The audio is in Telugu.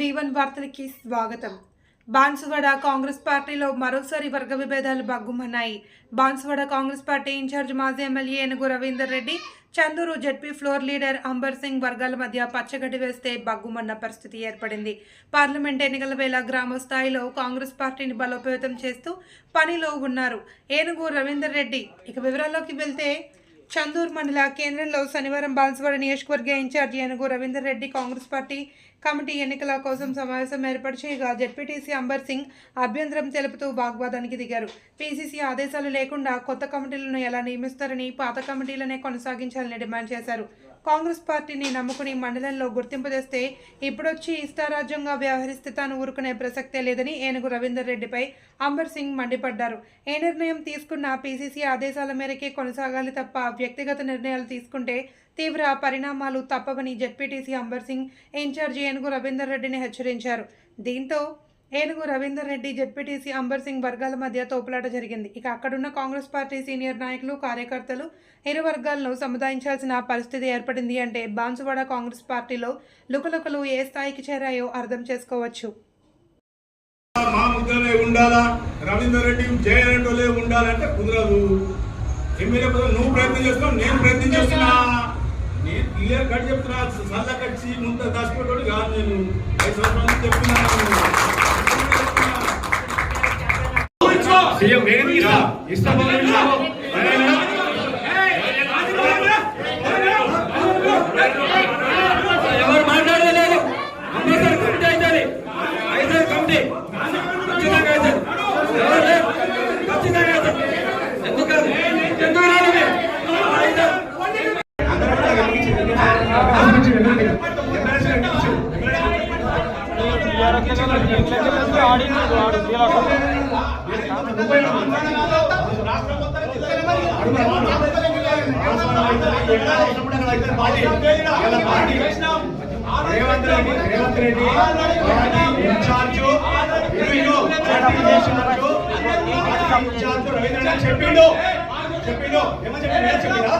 వివన్ వార్తలకి స్వాగతం. బాన్సువాడ కాంగ్రెస్ పార్టీలో మరోసారి వర్గ విభేదాలు బగ్గుమన్నాయి బాన్సువాడ కాంగ్రెస్ పార్టీ ఇన్ఛార్జ్ మాజీ MLA Enugu Ravinder Reddy Chandur ZP floor leader Amber Singh వర్గాల మధ్య పచ్చగడ్డి వేస్తే బగ్గుమన్న పరిస్థితి ఏర్పడింది. పార్లమెంట్ ఎన్నికల వేళ గ్రామ స్థాయిలో కాంగ్రెస్ పార్టీని బలోపేతం చేస్తూ పనిలో ఉన్నారు. ఏనుగు రవీందర్ రెడ్డి ఇక వివరాల్లోకి వెళ్తే చందూర్ మండల కేంద్రంలో శనివారం బాన్సువాడ నియోజకవర్గ incharge Enugu Ravinder Reddy Congress party committee ఎన్నికల కోసం సమావేశం ఏర్పాటు చేయగా జెడ్పీటీసీ అంబర్ సింగ్ అభ్యంతరం తెలుపుతూ వాగ్వాదానికి దిగారు. పీసీసీ ఆదేశాలు లేకుండా కొత్త కమిటీలను ఎలా నియమిస్తారని పాత కమిటీలనే కొనసాగించాలని డిమాండ్ చేశారు. కాంగ్రెస్ పార్టీని నమ్ముకుని మండలంలో గుర్తింపు తెస్తే ఇప్పుడొచ్చి ఇష్టారాజ్యంగా వ్యవహరిస్తే తాను ఊరుకునే ప్రసక్తే లేదని ఏనుగు రవీందర్ రెడ్డిపై అంబర్ సింగ్ మండిపడ్డారు. ఏ నిర్ణయం తీసుకున్నా పీసీసీ ఆదేశాల మేరకే కొనసాగాలి తప్ప వ్యక్తిగత నిర్ణయాలు తీసుకుంటే తీవ్ర పరిణామాలు తప్పవని జెడ్పీటీసీ అంబర్ సింగ్ ఇన్ఛార్జి ఏనుగు రవీందర్ రెడ్డిని హెచ్చరించారు. దీంతో ఏనుగు రవీందర్ రెడ్డి జెడ్పీటీసీ అంబర్ సింగ్ వర్గాల మధ్య తోపులాట జరిగింది. ఇక అక్కడున్న కాంగ్రెస్ పార్టీ సీనియర్ నాయకులు కార్యకర్తలు ఇరు వర్గాలను సముదాయించాల్సిన పరిస్థితి ఏర్పడింది అంటే బాన్సువాడ కాంగ్రెస్ పార్టీలో లుకలుకలు ఏ స్థాయికి చేరాయో అర్థం చేసుకోవచ్చు. మా ముద్రలే ఉండాలా? రవీందర్ రెడ్డి జయనంటోలే ఉండాలంటే కుదరదు. ఎమ్మెల్యే పదవి నువ్వు ప్రయత్నం చేస్తున్నావు నేను ప్రయత్నం చేస్తున్నా. నేను క్లియర్ కట్ చెప్తున్నా సల్ల కచ్చి ముంత దాచిపెట్టాడు కాదు నేను. ఐదు సంవత్సరాల చెప్తున్నాను. సీఎం నేను రేవంత్ రెడ్డి రేవంత్ రెడ్డి పార్టీ పార్టీ రవీంద్ర చెప్పిండు చెప్పిండు ఏమని చెప్పిండు